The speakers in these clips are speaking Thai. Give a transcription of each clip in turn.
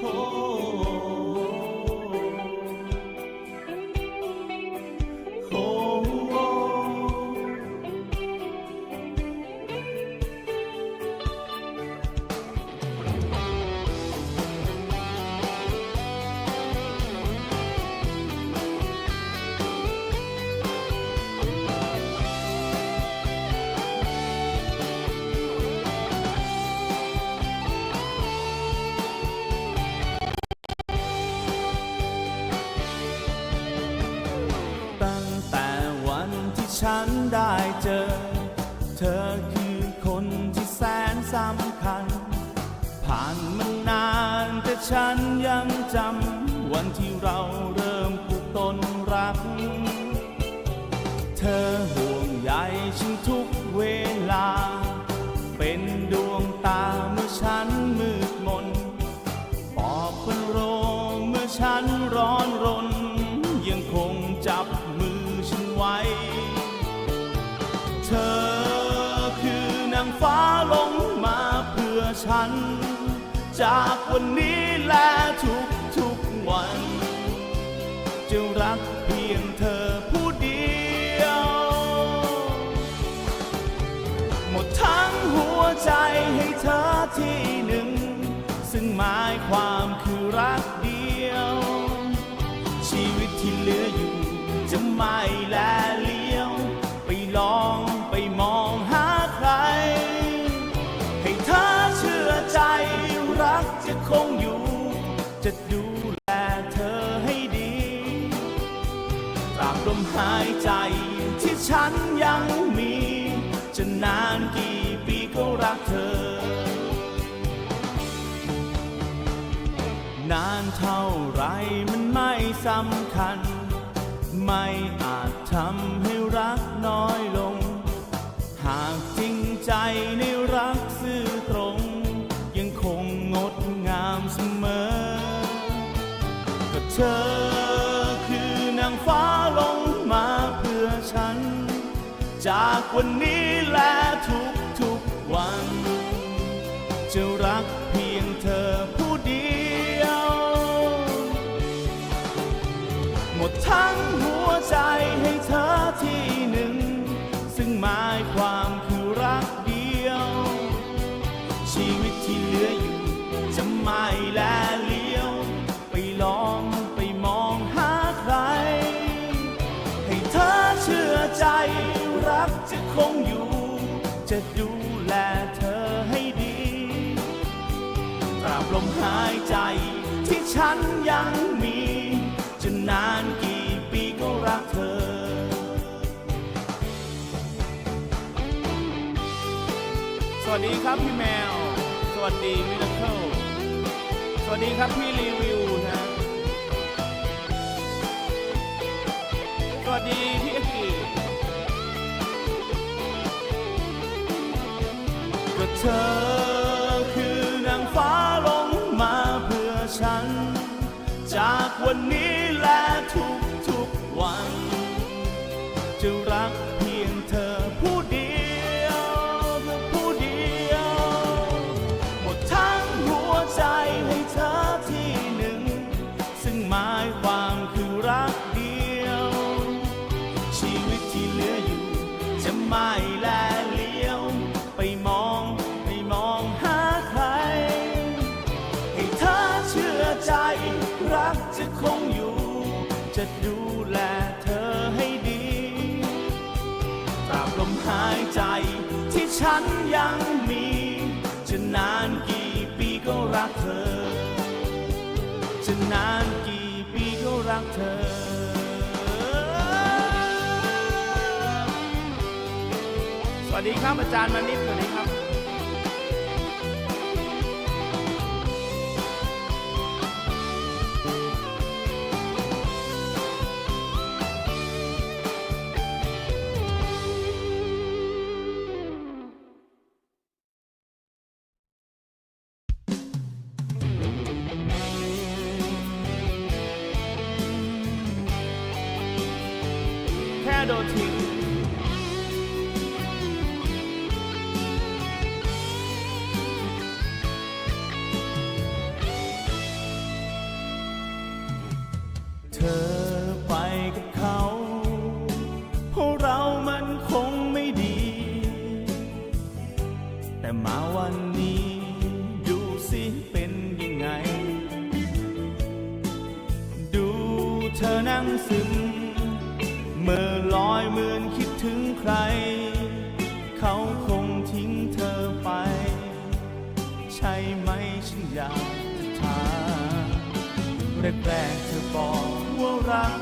โฉันได้เจอ เธอคือคนที่แสนสำคัญ ผ่านมานานแต่ฉันยังจำวันที่เราเริ่มผูกต้นรัก เธอห่วงใยฉันทุกเวลา เป็นดวงตาเมื่อฉันมืดมนปอบเประโลมเมื่อฉันร้อนรน ยังคงจับมือฉันไว้ากวันนี้และทุกทุกวัน จะรักเพียงเธอผู้เดียว หมดทั้งหัวใจให้เธอที่หนึ่ง ซึ่งหมายความคือรักเดียว ชีวิตที่เหลืออยู่จะไม่แล นานกี่ปีก็รักเธอ นานเท่าไรมันไม่สำคัญ ไม่อาจทำให้รักน้อยลง หากจริงใจในรักซื่อตรง ยังคงงดงามเสมอ ก็เธอคือนางฟ้าลงมาเพื่อฉัน จากวันนี้ จะรักเพียงเธอ ฉันยังมี จะนานกี่ปีก็รักเธอ สวัสดีครับพี่แมว สวัสดีมิราเคิลสวัสดีครับพี่รีวิวนะ สวัสดีพี่เอกิก็เธอ จะนานกี่ปีก็รักเธอสวัสดีครับอาจารย์มานิด ดนทิงเธอไปกับเขาพวกเรามันคงไม่ดี แต่มาวันนี้ดูสิเป็นยังไง ดูเธอนั่งซึม เมื่อลอยเหมือนคิดถึงใคร เขาคงทิ้งเธอไป ใช่ไหมฉันอยากจะถามแรกๆเธอบอกว่ารัก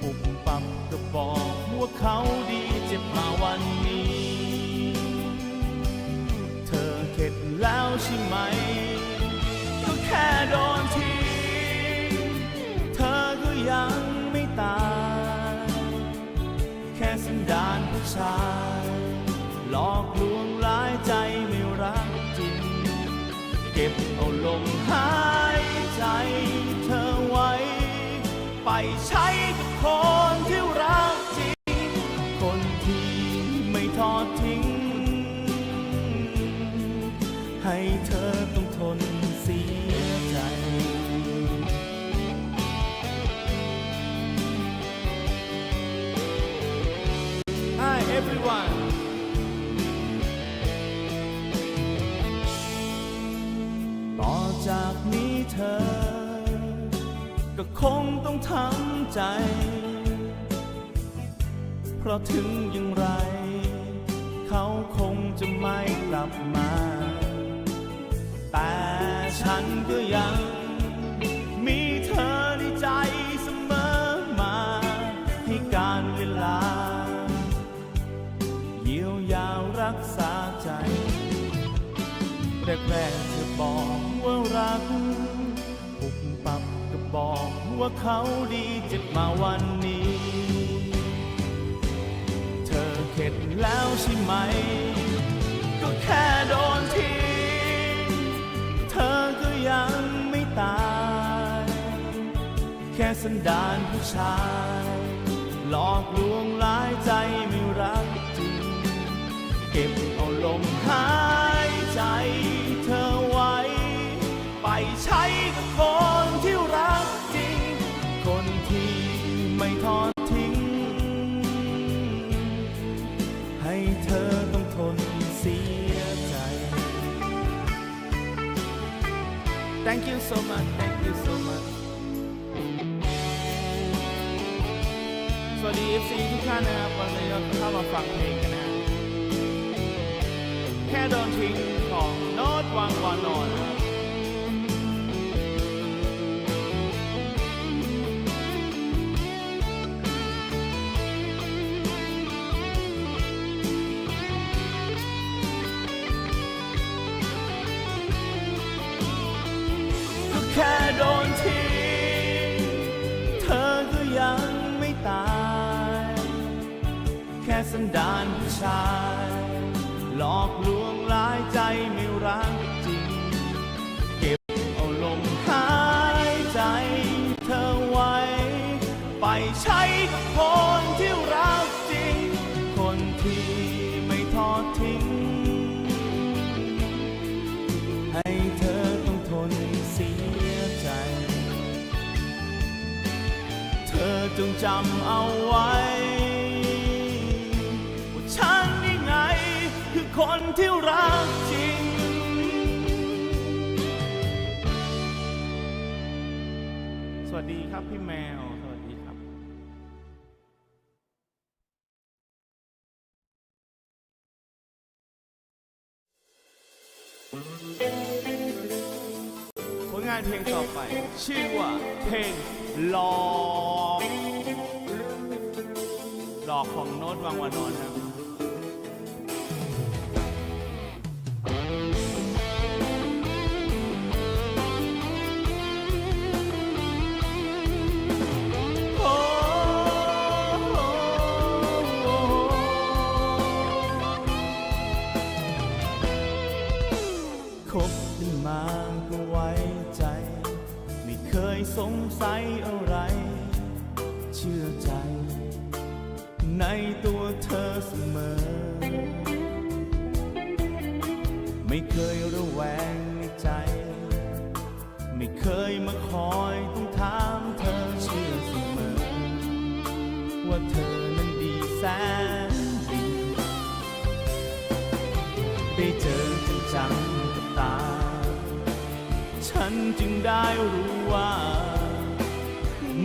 ปุบปั๊บก็บอกว่าเขาดีเจ็บมาวันนี้ เธอเข็ดแล้วใช่ไหม ก็แค่โดนทิ้งเธอก็ยังไม่ตาย ดานผู้ชาย หลอกลวงหลายใจไม่รักจริง เก็บเอาลมหายใจเธอไว้ ไปใช้ อ ก็คงต้องทำใจ เพราะถึงอย่างไร เขาคงจะไม่กลับมา แต่ฉันก็ยัง เขาดีจ็บมาวันนี้ เธอเข็ดแล้วใช่ไหม ก็แค่โดนทิ้งเธอก็ยังไม่ตาย แค่สันดานผู้ชาย หลอกลวงหลายใจไม่รักจริง เก็บเอาลม Thank you so much Thank you so much สวัสดี FC ทุกท่านนะครับ วันนี้เราเข้ามาฟังเพลงกันนะแค่โดนทิ้งของโน้ตวังวานอน สันดานผู้ชาย หลอกลวงหลายใจไม่รักจริง เก็บเอาลมหายใจเธอไว้ ไปใช้กับคนที่รักจริง คนที่ไม่ทอดทิ้ง ให้เธอต้องทนเสียใจ เธอจงจำเอาไว้ คนที่รักจริง สวัสดีครับพี่แมว สวัสดีครับ ผลงานเพลงต่อไป ชื่อว่าเพลงหลอกหลอกของโน้ตวังวานอนครับ ได้เจอจังกับตา ฉันจึงได้รู้ว่า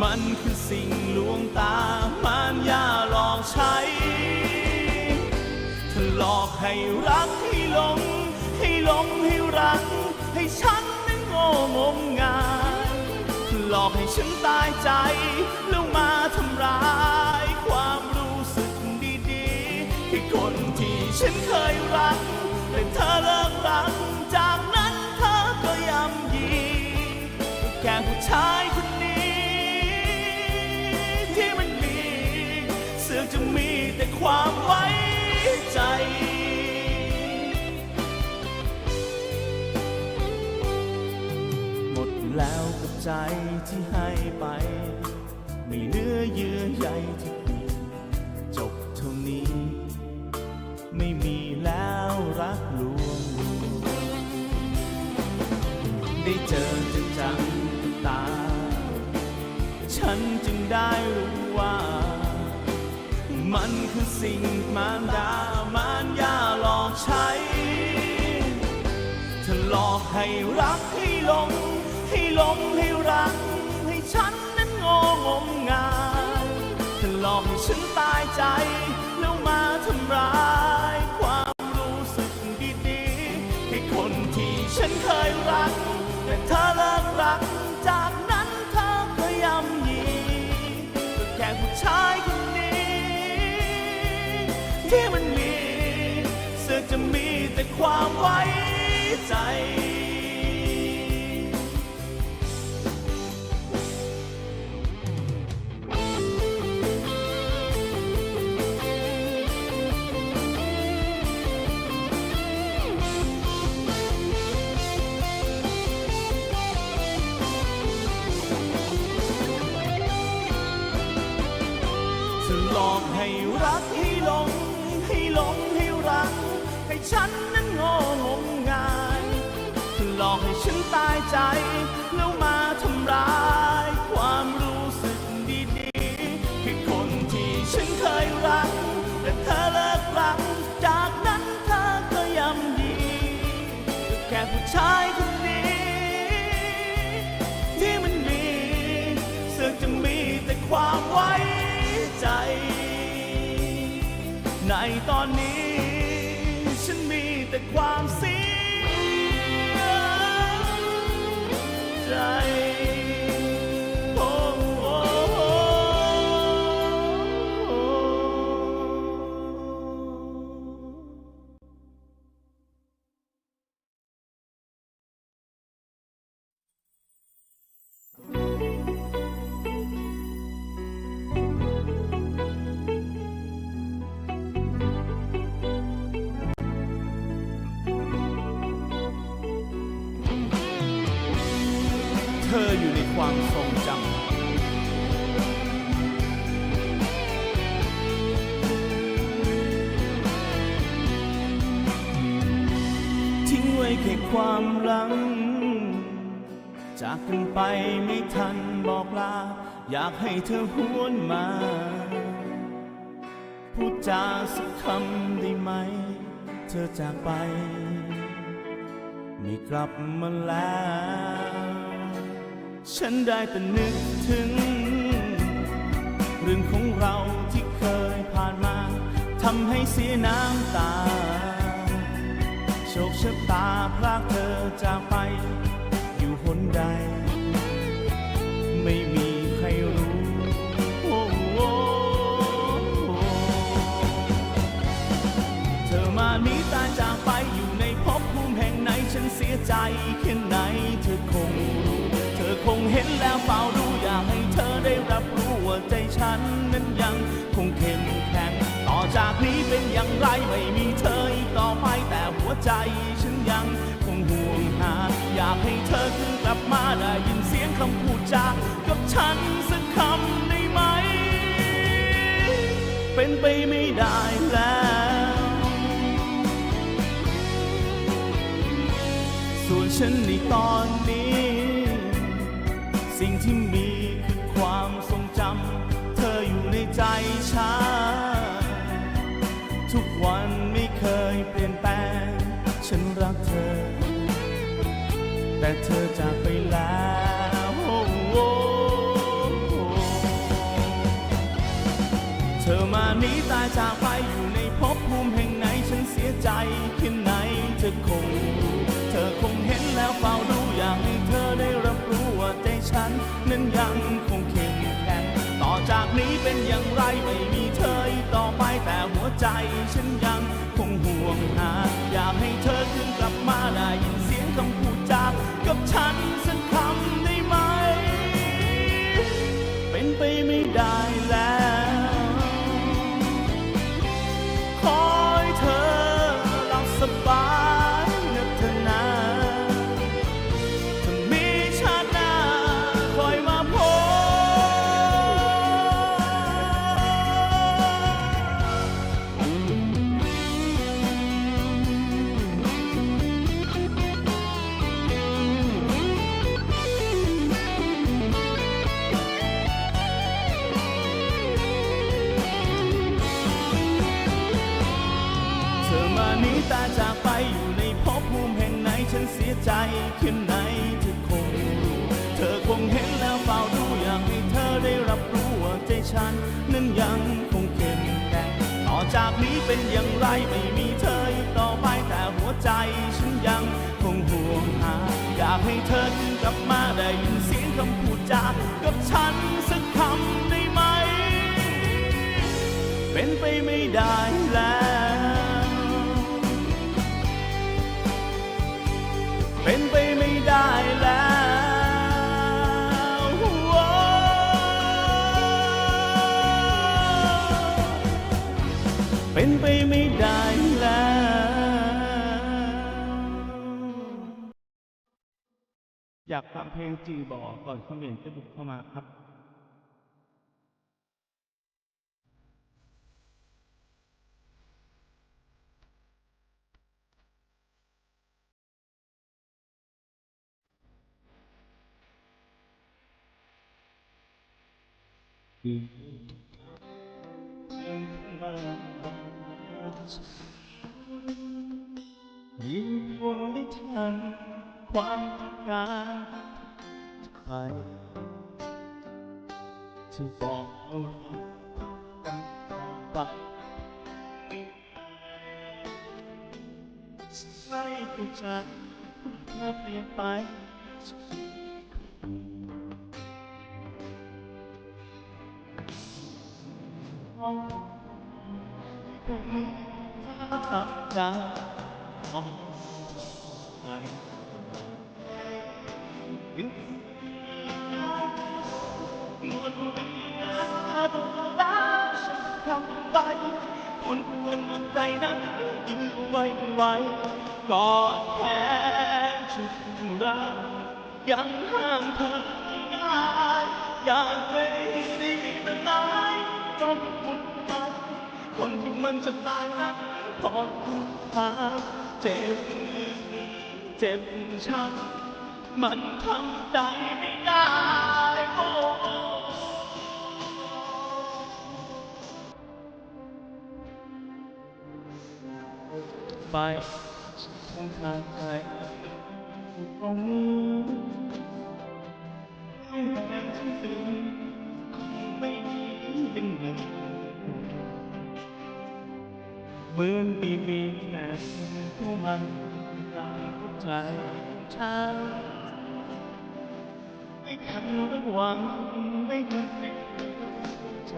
มันคือสิ่งลวงตามันย่าหลอกใช้เธอหลอกให้รักให้หลง ให้หลงให้รัก ให้ฉันนั้นโง่งมงายหลอกให้ฉันตายใจ แล้วมาทำร้ายความรู้สึกดีๆให้คนที่ฉันเคยรัก แต่เธอเลิกรักจากนั้นเธอก็ยำยีแค่ผู้ชายคนนี้ ที่มันมีเสือกจะมีแต่ความไว้ใจหมดแล้วกับใจที่ให้ไป ไม่เหลือเยื่อใยที่ ได้รู้ว่า มันคือสิ่งมารดามารยาหลอกใช้เธอหลอกให้รักให้หลง ให้หลงให้รัก ให้ฉันนั้นงงงงายเธอหลอกให้ฉันตายใจ ความไว้ใจหลอกให้รักให้หลงให้หลงให้รัก ให้ฉันนั้น ตอนนี้ ฉันมีแต่ความเสีย แค่ความหลัง จากกันไปไม่ทันบอกลา อยากให้เธอหวนมา พูดจาสักคำได้ไหม เธอจากไป ไม่กลับมาแล้ว ฉันได้แต่นึกถึง เรื่องของเราที่เคยผ่านมาทำให้เสียน้ำตา โชคชะตาพรากเธอจากไป อยู่หนใด ไม่มีใครรู้โอ้โอ้เธอมานี้ตายจากไปอยู่ในภพภูมิแห่งไหนฉันเสียใจแค่ไหนเธอคงรู้ เธอคงเห็นแล้วเฝ้าดูอยากให้เธอได้รับรู้ว่าใจฉันนั้นยังคงเข้ม จากนี้เป็นอย่างไรไม่มีเธออีกต่อไปแต่หัวใจฉันยังคงห่วงหา อยากให้เธอคืนกลับมาได้ยินเสียงคำพูดจากับฉันสักคำได้ไหม เป็นไปไม่ได้แล้ว ส่วนฉันในตอนนี้ สิ่งที่มีคือความทรงจำเธออยู่ในใจฉัน จากไปอยู่ในภพภูมิแห่งไหนฉันเสียใจแค่ไหนเธอคงรู้เธอคงเห็นแล้วเฝ้าดูอยากให้เธอได้รับรู้ว่าใจฉันนั้นยังคงเข้มแข็งต่อจากนี้เป็นอย่างไรไม่มีเธออีกต่อไปแต่หัวใจฉันยังคงห่วงหาอยากให้เธอคืนกลับมาได้ นี้ตาจากไปอยู่ในภพภูมิแห่งไหนฉันเสียใจแค่ไหนเธอคงรู้เธอคงเห็นแล้วเฝ้าดูอยากให้เธอได้รับรู้ว่าใจฉันนั้นยังคงเข้มแข็งต่อจากนี้เป็นอย่างไรไม่มีเธออีกต่อไปแต่หัวใจฉันยังคงห่วงหาอยากให้เธอกลับมาได้ยินเสียงคำพูดจากับฉันสักคำได้ไหม เป็นไปไม่ได้แล้ว เป็นไปไม่ได้แล้วโอ้เป็นไปไม่ได้แล้วอยากฟังเพลงจีบอกก่อนคอมเมนต์จะบุกเข้ามาครับ ยิ่งทวงไม่ทันความต้องการใครที่บอกเอากันปักไม่เข้าใจเมื่อเปลี่ยนไป ทับดาวมองไปยิ่งมันเป็นตัวตาฉันทำไปมันควรมันใจนั้นยิ่งไว้ไว้ก็แค่ชุดรักยังห้ามเธอไม่ได้อยากไม่ได้เป็นนายต้องมุ่งไปคนที่มันจะตายนั้น พอคุณพาเจ็บ เจ็บช้ำมันทำใจไม่ได้โอ้ไปทางทางไปตรงนี้ให้แรงที่ตื่นคงไม่ดีเป็นหนึ่งเหมือนมีมีแต่ผู้มันตามหัวใจฉันไง ไม่ทันเป็นใจ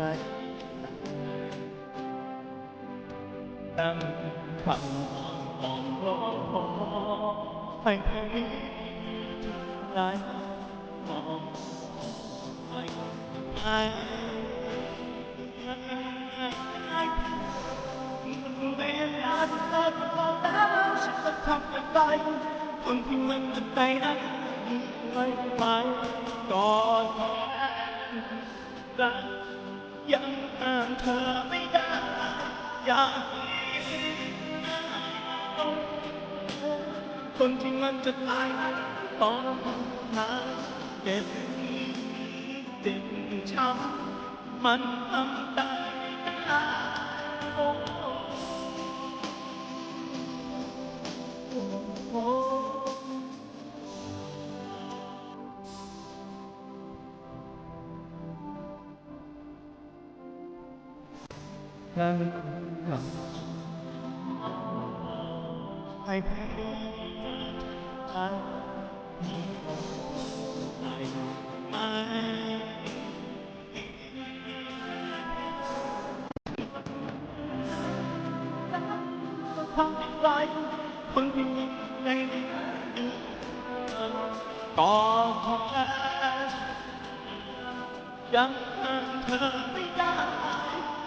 ตั้งความมองรอให้ให้ไรมองไย่างไรคนที่มันจะไปนั้นไม่ไปก่อนรักยังหาเธอไม่ได้อยากคนที่มันจะตายนั้นต้องหาเก็บเจ็บช้ำมันทำได้ ให้ไปไหมทำไรคนที่ในก็พอยังห้ามเธอไม่ได้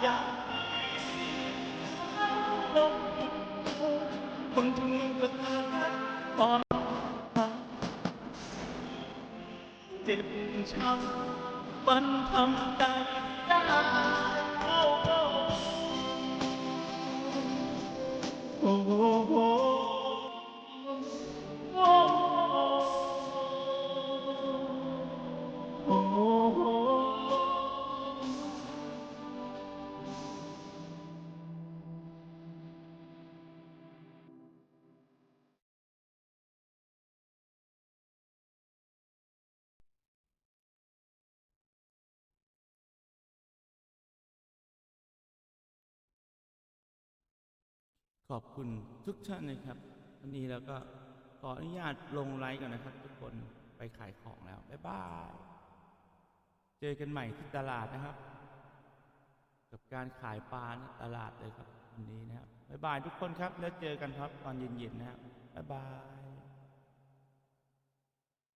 อยาก จ็บช้ำมันทำใจได้ ขอบคุณทุกท่านนะครับวันนี้แล้วก็ขออนุญาตลงไลฟ์ก่อนนะครับ ทุกคนไปขายของแล้ว บ๊ายบาย เจอกันใหม่ที่ตลาดนะครับ กับการขายปลาในตลาดเลยครับวันนี้นะครับ บ๊ายบายทุกคนครับ แล้วเจอกันครับตอนเย็นๆนะครับบ๊ายบาย